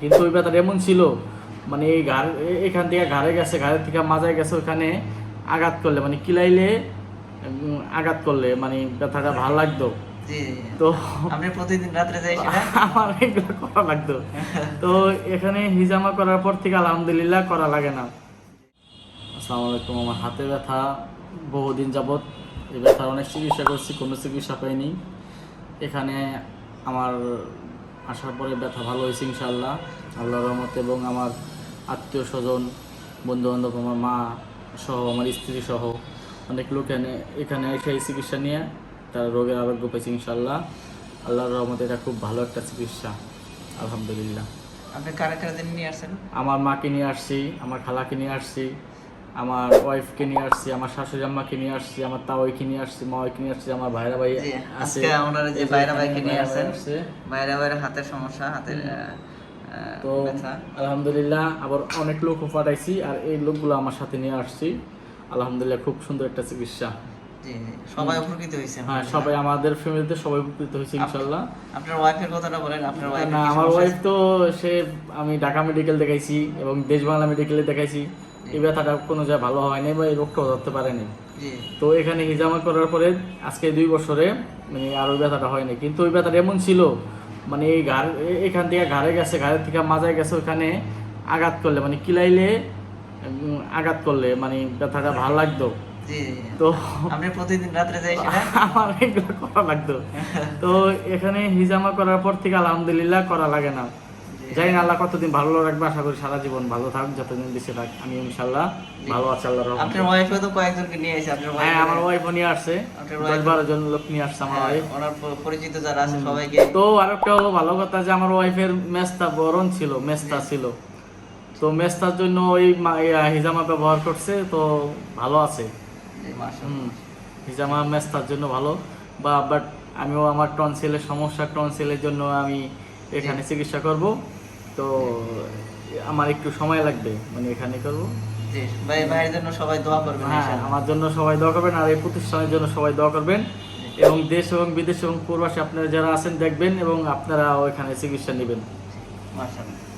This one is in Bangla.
কিন্তু ওই ব্যথাটা এমন ছিল মানে এই ঘাড় এখান থেকে ঘাড়ে গেছে ঘাড়ের থেকে মাজায় গেছে ওখানে আঘাত করলে মানে কিলাইলে আঘাত করলে মানে ব্যথাটা ভালো লাগতো। তো আপনি প্রতিদিন রাত্রে যাই আমার এগুলো করা লাগতো। তো এখানে হিজামা করার পর থেকে আলহামদুলিল্লাহ করা লাগে না। আসসালামু আলাইকুম আমার হাতে ব্যথা বহুদিন যাবত এই ব্যথার অনেক চিকিৎসা করছি কোনো চিকিৎসা পাইনি। এখানে আমার আসার পরে ব্যথা ভালো হয়েছে ইনশাল্লাহ আল্লাহর রহমত এবং আমার আত্মীয় স্বজন বন্ধু বান্ধব আমার মা সহ আমার স্ত্রী সহ অনেক লোক এখানে এখানে এসে এই চিকিৎসা নিয়ে তারা রোগের আরোগ্য পেয়েছে ইনশাল্লাহ আল্লাহর রহমতে এটা খুব ভালো একটা চিকিৎসা আলহামদুলিল্লাহ। আপনি কারা কারা দিন নিয়ে আসছেন? আমার মাকে নিয়ে আসছি আমার খালাকে নিয়ে আসছি আমার ওয়াইফকে নিয়ে আসছি আমার শাশুড়ি আম্মাকে নিয়ে আসছি আমার তাওয়াইকে নিয়ে আসছি মাওয়াইকে নিয়ে আসছি আমার ভাইরা ভাই আজকে আমরা যে ভাইরা এখানে ভাইকে নিয়ে ভাইরা ভাই আসছেন। আসছে। বাইরে বাইরে হাতের সমস্যা হাতের তো আলহামদুলিল্লাহ আবার অনেক লোকও পাঠাইছি আর এই লোকগুলো আমার সাথে নিয়ে আসছি। আলহামদুলিল্লাহ খুব সুন্দর একটা চিকিৎসা। সবাই উপকৃত হয়েছে হ্যাঁ সবাই আমাদের ফ্যামিলিতে সবাই উপকৃত হয়েছে ইনশাল্লাহ আপনার ওয়াইফের কথাটা বলেন আপনার ওয়াইফ না আমার ওয়াইফ তো সে আমি ঢাকা মেডিকেল দেখাইছি এবং দেশ বাংলা মেডিকেলে দেখাইছি। এই ব্যথাটা কোনো জায়গায় ভালো হয়নি বা এই রোগটাও ধরতে পারেনি। তো এখানে হিজামা করার পরে আজকে দুই বছরে মানে আর ওই ব্যথাটা হয়নি। কিন্তু ওই ব্যথাটা এমন ছিল মানে এই ঘাড় এখান থেকে ঘাড়ে গেছে ঘাড়ের থেকে মাজায় গেছে ওখানে আঘাত করলে মানে কিলাইলে আঘাত করলে মানে ব্যথাটা ভালো লাগতো। জি জি। তো আপনি প্রতিদিন রাত্রে যাই আমার এগুলো করা লাগতো। তো এখানে হিজামা করার পর থেকে আলহামদুলিল্লাহ করা লাগে না। জানি না আল্লাহ কতদিন ভালো রাখবে আশা করি সারা জীবন ভালো থাক যতদিন বেঁচে থাক। আমি ইনশাল্লাহ ভালো আছি আল্লাহ আপনার ওয়াইফও তো কয়েকজনকে নিয়ে এসে আপনার হ্যাঁ আমার ওয়াইফ নিয়ে আসছে দশ বারো জন লোক নিয়ে আসছে আমার হ্যাঁ, ওয়াইফ ওনার পরিচিত যারা আছে সবাইকে তো আরেকটা হলো ভালো কথা যে আমার ওয়াইফের মেস্তা বরণ ছিল মেস্তা ছিল। তো মেস্তার জন্য ওই হিজামা ব্যবহার করছে তো ভালো আছে। হিজামা মেস্তার জন্য ভালো। বা বাট আমিও আমার টনসিলের সমস্যা টনসিলের জন্য আমি এখানে চিকিৎসা করব। তো আমার একটু সময় লাগবে মানে এখানে করব। ভাই ভাইয়ের জন্য সবাই দোয়া করবেন হ্যাঁ আমার জন্য সবাই দোয়া করবেন আর এই প্রতিষ্ঠানের জন্য সবাই দোয়া করবেন। এবং দেশ এবং বিদেশ এবং প্রবাসী আপনারা যারা আছেন দেখবেন এবং আপনারা ওইখানে চিকিৎসা নেবেন। মাশাআল্লাহ.